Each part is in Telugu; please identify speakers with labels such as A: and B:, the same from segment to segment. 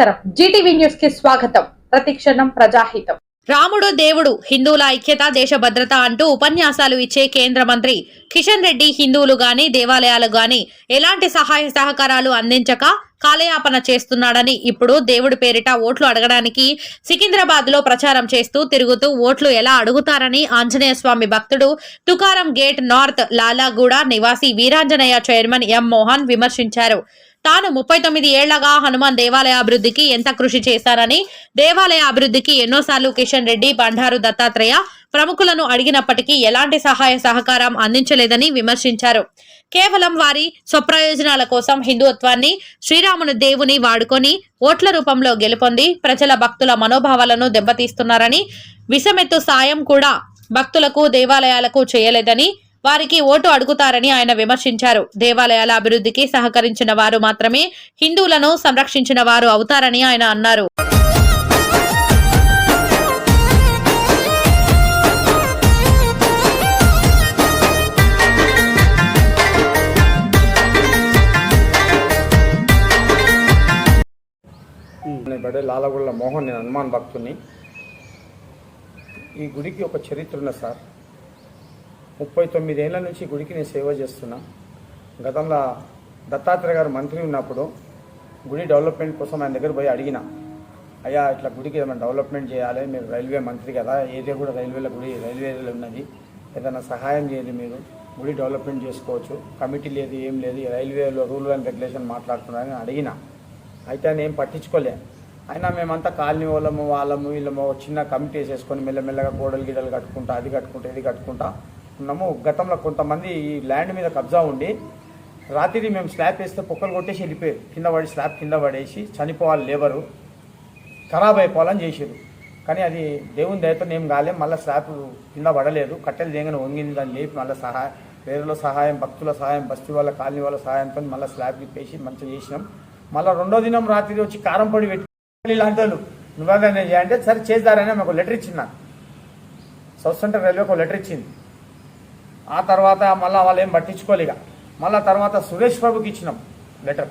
A: నమస్కారం. జీటీవీ న్యూస్కి స్వాగతం. ప్రతిక్షణం ప్రజాహితం. రాముడు దేవుడు హిందువుల ఐక్యత దేశ భద్రత అంటూ ఉపన్యాసాలు ఇచ్చే కేంద్ర మంత్రి కిషన్ రెడ్డి హిందువులు గాని దేవాలయాలు గాని ఎలాంటి సహాయ సహకారాలు అందించక కాలయాపన చేస్తున్నాడని ఇప్పుడు దేవుడి పేరిట ఓట్లు అడగడానికి సికింద్రాబాద్లో ప్రచారం చేస్తూ తిరుగుతూ ఓట్లు ఎలా అడుగుతారని ఆంజనేయ స్వామి భక్తుడు తుకారం గేట్ నార్త్ లాలాగూడ నివాసి వీరాంజనేయ చైర్మన్ ఎం మోహన్ విమర్శించారు. తాను ముప్పై తొమ్మిది ఏళ్ళగా హనుమాన్ దేవాలయ అభివృద్ధికి ఎంత కృషి చేశారని దేవాలయ అభివృద్ధికి ఎన్నోసార్లు కిషన్ రెడ్డి బండారు దత్తాత్రేయ ప్రముఖులను అడిగినప్పటికీ ఎలాంటి సహాయ సహకారం అందించలేదని విమర్శించారు. కేవలం వారి స్వప్రయోజనాల కోసం హిందుత్వాన్ని శ్రీరాముని దేవుని వాడుకొని ఓట్ల రూపంలో గెలుపొంది ప్రజల భక్తుల మనోభావాలను దెబ్బతీస్తున్నారని విషమెత్తు సాయం కూడా భక్తులకు దేవాలయాలకు చేయలేదని వారికి ఓటు అడుగుతారని ఆయన విమర్శించారు. దేవాలయాల అభివృద్ధికి సహకరించిన వారు మాత్రమే హిందువులను సంరక్షించిన వారు అవుతారని ఆయన అన్నారు.
B: బడే లాలగుళ్ళ మోహన్ నేను హనుమాన్ భక్తుని ఈ గుడికి ఒక చరిత్ర ఉన్న సార్. ముప్పై తొమ్మిదేళ్ళ నుంచి గుడికి నేను సేవ చేస్తున్నా. గతంలో దత్తాత్రేయ గారు మంత్రి ఉన్నప్పుడు గుడి డెవలప్మెంట్ కోసం ఆయన దగ్గర పోయి అడిగిన అయ్యా ఇట్లా గుడికి ఏమైనా డెవలప్మెంట్ చేయాలి? మీరు రైల్వే మంత్రి కదా ఏరియా కూడా రైల్వేల గుడి రైల్వేలో ఉన్నది. ఏదైనా సహాయం చేయండి మీరు. గుడి డెవలప్మెంట్ చేసుకోవచ్చు. కమిటీ లేదు ఏం లేదు. రైల్వేలో రూల్ అండ్ రెగ్యులేషన్ మాట్లాడుతున్నారని అడిగిన. అయితే ఆయన ఏం పట్టించుకోలే. అయినా మేమంతా కాలనీ వాళ్ళము వాళ్ళము వీళ్ళము చిన్న కమిటీ వేసేసుకొని మెల్లమెల్లగా గోడలు గిడలు కట్టుకుంటా అది కట్టుకుంటా ఇది కట్టుకుంటా ఉన్నాము గతంలో కొంతమంది ఈ ల్యాండ్ మీద కబ్జా ఉండి రాత్రి మేము స్లాబ్ వేస్తే పొక్కలు కొట్టేసి వెళ్ళిపోయారు. కింద పడి స్లాబ్ కింద పడేసి చనిపోవాలి లేబరు. ఖరాబ్ అయిపోవాలని చేసారు కానీ అది దేవుని దయతో ఏం కాలే మళ్ళీ స్లాబ్ కింద పడలేదు. కట్టెలు చేయగానే వంగింది దాన్ని లేపి మళ్ళీ సహాయం పేరుల సహాయం భక్తుల సహాయం బస్తీ వాళ్ళ కాలనీ వాళ్ళ సహాయంతో మళ్ళీ స్లాబ్ తిప్పేసి మంచిగా చేసినాం. మళ్ళీ రెండో దినం రాత్రి వచ్చి కారం పొడి పెట్టి ఇలాంటి వాళ్ళు నువ్వేదైనా చేయంటే సరే చేద్దారని మాకు లెటర్ ఇచ్చింది నాకు సౌత్ సెంట్రల్ రైల్వేకి ఒక లెటర్ ఇచ్చింది. ఆ తర్వాత మళ్ళీ వాళ్ళు ఏం పట్టించుకోలేక మళ్ళీ తర్వాత సురేష్ బాబుకి ఇచ్చినాం లెటర్.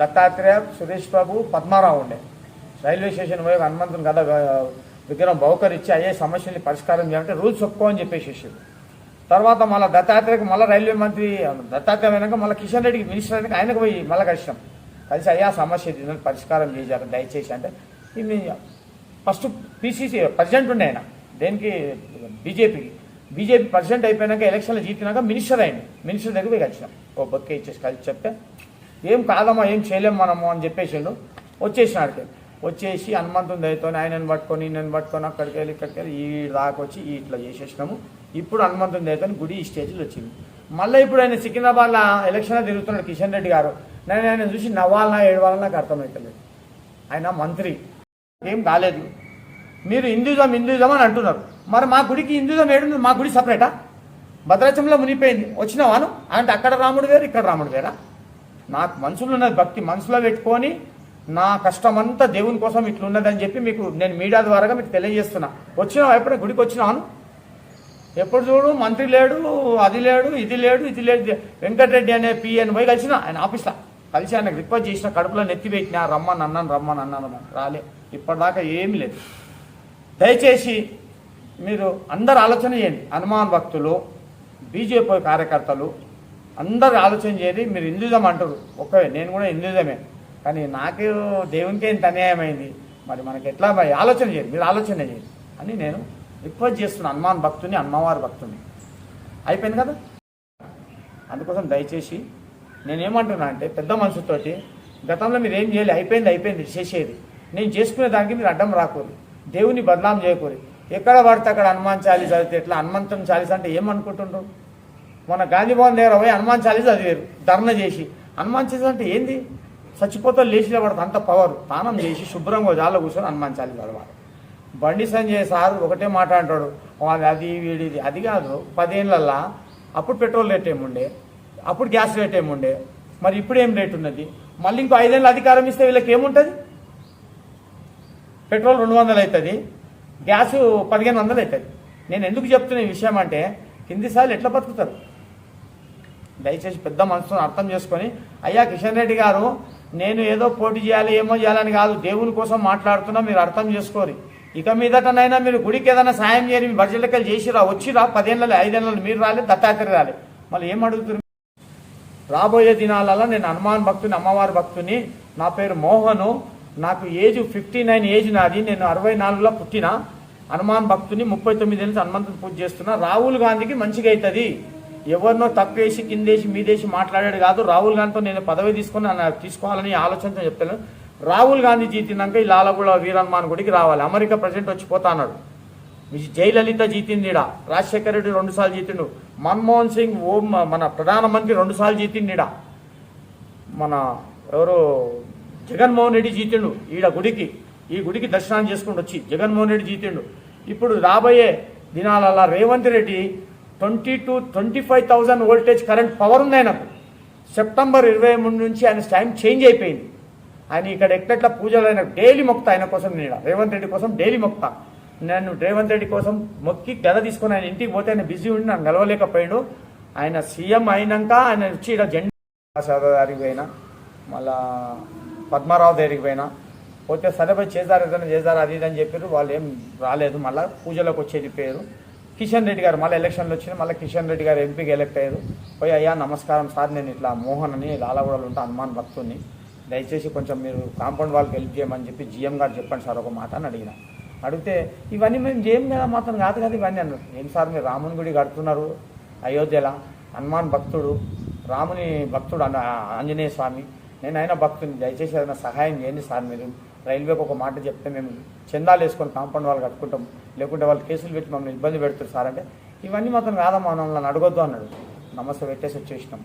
B: దత్తాత్రేయ సురేష్ బాబు పద్మారావు ఉండే. రైల్వే స్టేషన్ పోయి హనుమంతుని కదా విగ్రహం బహుకరించి అయ్యే సమస్యల్ని పరిష్కారం చేయాలంటే రూల్స్ ఒప్పుకో అని చెప్పేసి తర్వాత మళ్ళీ దత్తాత్రేయకు మళ్ళీ రైల్వే మంత్రి దత్తాత్రేయ అయినాక మళ్ళీ కిషన్ రెడ్డికి మినిస్టర్ అయినాక ఆయనకు పోయి మళ్ళీ కలిసినాం కలిసి అయ్యా సమస్య దీని పరిష్కారం చేశారు దయచేసి అంటే ఇది ఫస్ట్ పీసీసీ ప్రెసిడెంట్ ఉండే ఆయన. దేనికి? బీజేపీకి. బీజేపీ ప్రెసిడెంట్ అయిపోయినాక ఎలక్షన్లు జీతినాక మినిస్టర్ అయింది మినిస్టర్ దగ్గర పోయి కలిసినాం. ఓ బొక్కే ఇచ్చేసి కలిసి చెప్తే ఏం కాదమ్మా ఏం చేయలేం మనము అని చెప్పేసిండు. వచ్చేసినాడికి. వచ్చేసి హనుమంతుని దయతో ఆయనను పట్టుకొని నేను పట్టుకొని అక్కడికి వెళ్ళి ఇక్కడికి వెళ్ళి ఈ దాకా వచ్చి ఇట్లా చేసేసినాము. ఇప్పుడు హనుమంతుని దయతో గుడి ఈ స్టేజ్లో వచ్చింది. మళ్ళీ ఇప్పుడు ఆయన సికింద్రాబాద్లో ఎలక్షన్లో తిరుగుతున్నాడు కిషన్ రెడ్డి గారు. నేను ఆయన చూసి నవ్వాలన్నా ఏడవాలన్నా నాకు అర్థమవుతలేదు ఆయన మంత్రి. ఏం కాలేదు. మీరు హిందూజం హిందూజం అని అంటున్నారు. మరి మా గుడికి హిందూజం ఏడు మా గుడి సపరేటా భద్రాచలంలో మునిగిపోయింది. వచ్చినావాను అంటే అక్కడ రాముడు వేరు ఇక్కడ రాముడు వేరా? నాకు మనసులో ఉన్నది భక్తి మనసులో పెట్టుకొని నా కష్టమంతా దేవుని కోసం ఇట్లున్నదని చెప్పి మీకు నేను మీడియా ద్వారా మీకు తెలియజేస్తున్నా. వచ్చినావా ఎప్పుడే గుడికి వచ్చినాను ఎప్పుడు చూడు మంత్రి లేడు అది లేడు ఇది లేడు ఇది లేదు వెంకటరెడ్డి అనే పిఎన్ పోయి కలిసిన ఆయన ఆఫీస్లో. కలిసి ఆయనకు రిక్వెస్ట్ చేసిన కడుపులో నెత్తి పెట్టినా రమ్మని అన్నాను రమ్మని అన్నాను రాలే. ఇప్పటిదాకా ఏమీ లేదు. దయచేసి మీరు అందరు ఆలోచన చేయండి. హనుమాన్ భక్తులు బీజేపీ కార్యకర్తలు అందరు ఆలోచన చేయండి. మీరు హిందూజం అంటారు. ఒకే నేను కూడా హిందూజమే. కానీ నాకు దేవునికి ఎంత అన్యాయమైంది మరి మనకి ఎట్లా మరి ఆలోచన చేయండి. మీరు ఆలోచన చేయండి అని నేను రిక్వెస్ట్ చేస్తున్నాను. హనుమాన్ భక్తుని అమ్మవారి భక్తుని. అయిపోయింది కదా? అందుకోసం దయచేసి నేనేమంటున్నా అంటే పెద్ద మనసుతోటి గతంలో మీరు ఏం చేయాలి? అయిపోయింది అయిపోయింది చేసేది. నేను చేసుకునే దానికి మీరు అడ్డం రాకూడదు. దేవుని బదనాం చేయకూడదు. ఎక్కడ పడితే అక్కడ హనుమాన్ చాలీస్ చదివితే ఎట్లా? హనుమంతం చాలీస్ అంటే ఏమనుకుంటుండ్రు? మన గాంధీ భవన్ దగ్గర పోయి హనుమాన్ చాలీస్ చదివారు ధర్నా చేసి. హనుమాన్ చాలీస్ అంటే ఏంది? చచ్చిపోతే లేచిలో పడుతుంది అంత పవర్ స్నానం చేసి శుభ్రంగా జాలో కూర్చొని హనుమాన్ చాలీస్ చదవాలి. బండి సంజయ్ సార్ ఒకటే మాట అంటాడు అది వీడిది అది కాదు పదేళ్ళల్లా అప్పుడు పెట్రోల్ రేట్ ఏముండే? అప్పుడు గ్యాస్ రేట్ ఏముండే? మరి ఇప్పుడు ఏం రేట్ ఉన్నది? మళ్ళీ ఇంకో ఐదేళ్ళు అధికారం ఇస్తే వీళ్ళకి ఏముంటుంది? పెట్రోల్ రెండు వందలు అవుతుంది. గ్యాస్ పదిహేను వందలు అవుతుంది నేను ఎందుకు చెప్తున్న ఈ విషయం అంటే కింది సార్లు ఎట్లా బతుకుతారు? దయచేసి పెద్ద మనసును అర్థం చేసుకొని అయ్యా కిషన్ రెడ్డి గారు నేను ఏదో పోటీ చేయాలి ఏమో చేయాలని కాదు దేవుని కోసం మాట్లాడుతున్నా మీరు అర్థం చేసుకోరు. ఇక మీదటనైనా మీరు గుడికి ఏదైనా సాయం చేయని మీ బడ్జెట్ లెక్కలు చేసిరా వచ్చిరా పదేళ్ళలో ఐదేళ్ళలో మీరు రాలే దత్తాత్రేయ రాలే. మళ్ళీ ఏం అడుగుతున్నారు? రాబోయే దినాలలో నేను హనుమాన్ భక్తుని అమ్మవారి భక్తుని నా పేరు మోహను నాకు ఏజ్ ఫిఫ్టీ నైన్ ఏజ్ నాది నేను అరవై నాలుగులో పుట్టిన హనుమాన్ భక్తుని ముప్పై తొమ్మిది నుంచి హనుమంతుని పూజ చేస్తున్నా. రాహుల్ గాంధీకి మంచిగా అవుతుంది ఎవరినో తప్పేసి కిందేసి మీదేసి మాట్లాడాడు కాదు. రాహుల్ గాంధీతో నేను పదవి తీసుకుని తీసుకోవాలని ఆలోచనతో చెప్తాను. రాహుల్ గాంధీ జీతినాక ఈ లాలగూడ వీరహనుమాన్ గుడికి రావాలి. అమెరికా ప్రెసిడెంట్ వచ్చిపోతా అన్నాడు. జయలలిత జీతిందిడ రాజశేఖర రెడ్డి రెండు సార్లు జీతిండు. మన్మోహన్ సింగ్ ఓం మన ప్రధానమంత్రి రెండు సార్లు జీతిండిడ మన ఎవరు జగన్మోహన్ రెడ్డి జీతిండు ఈడ గుడికి ఈ గుడికి దర్శనం చేసుకుంటూ వచ్చి జగన్మోహన్ రెడ్డి జీతిండు. ఇప్పుడు రాబోయే దినాలలో Revanth Reddy twenty two twenty five thousand voltage current power ఉంది ఆయనకు. సెప్టెంబర్ ఇరవై మూడు నుంచి ఆయన టైం చేంజ్ అయిపోయింది. ఆయన ఇక్కడ ఎట్లెట్లా పూజలు ఆయన డైలీ మొక్తా ఆయన కోసం నేను ఈడ. రేవంత్ రెడ్డి కోసం డైలీ మొక్తా. నేను రేవంత్ రెడ్డి కోసం మొక్కి గద తీసుకొని ఆయన ఇంటికి పోతే ఆయన బిజీ ఉండి నన్ను గెలవలేకపోయాడు ఆయన సీఎం అయినాక ఆయన వచ్చి ఇక్కడ జెండా సదారి దగ్గరికి పోయినా మళ్ళా పద్మారావు దగ్గరికి పోయినా పోతే సరే పోయి చేశారు ఏదైనా చేశారు అది ఇది అని చెప్పారు. వాళ్ళు ఏం రాలేదు. మళ్ళీ పూజలోకి వచ్చేది పేరు. కిషన్ రెడ్డి గారు మళ్ళీ ఎలక్షన్లు వచ్చిన మళ్ళీ కిషన్ రెడ్డి గారు ఎంపీకి ఎలక్ట్ అయ్యారు. పోయి అయ్యా నమస్కారం సార్ నేను ఇట్లా మోహన్ అని లాలగూడలో ఉంటా హనుమాన్ భక్తుని దయచేసి కొంచెం మీరు కాంపౌండ్ వాళ్ళకి హెల్ప్ చేయమని చెప్పి జిఎం గారు చెప్పండి సార్ ఒక మాట అని అడిగిన. అడిగితే ఇవన్నీ మేము చేయం కదా మాత్రం కాదు కదా ఇవన్నీ అన్నారు. ఏం సార్ మీరు రాముని గుడి కడుతున్నారు అయోధ్యలో? హనుమాన్ భక్తుడు రాముని భక్తుడు అన్న ఆంజనేయ స్వామి నేను అయినా భక్తుని దయచేసి ఏదైనా సహాయం చేయండి సార్ మీరు. రైల్వేకి ఒక మాట చెప్తే మేము చందాలు వేసుకొని కాంపౌండ్ వాళ్ళు కట్టుకుంటాం. లేకుంటే వాళ్ళు కేసులు పెట్టి మమ్మల్ని ఇబ్బంది పెడుతారు సార్ అంటే ఇవన్నీ మాత్రం కాదమ్మా మమ్మల్ని అడగొద్దు అన్నాడు. నమస్తే పెట్టేసి వచ్చేసినాం.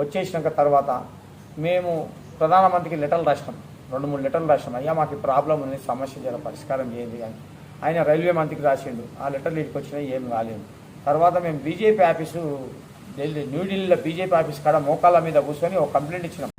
B: వచ్చేసినాక తర్వాత మేము ప్రధానమంత్రికి లెటర్లు రాసినాం. రెండు మూడు లెటర్లు రాసినాం. అయ్యా మాకు ప్రాబ్లం ఉంది సమస్య జర పరిష్కారం చేయండి అని. ఆయన రైల్వే మంత్రికి రాసిండు. ఆ లెటర్లు ఇంటికి వచ్చినాయి ఏం రాలేదు. తర్వాత మేము బీజేపీ ఆఫీసు ఢిల్లీ న్యూఢిల్లీలో బీజేపీ ఆఫీస్ కాడ మోకాళ్ళ మీద కూర్చొని ఒక కంప్లైంట్ ఇచ్చినాం.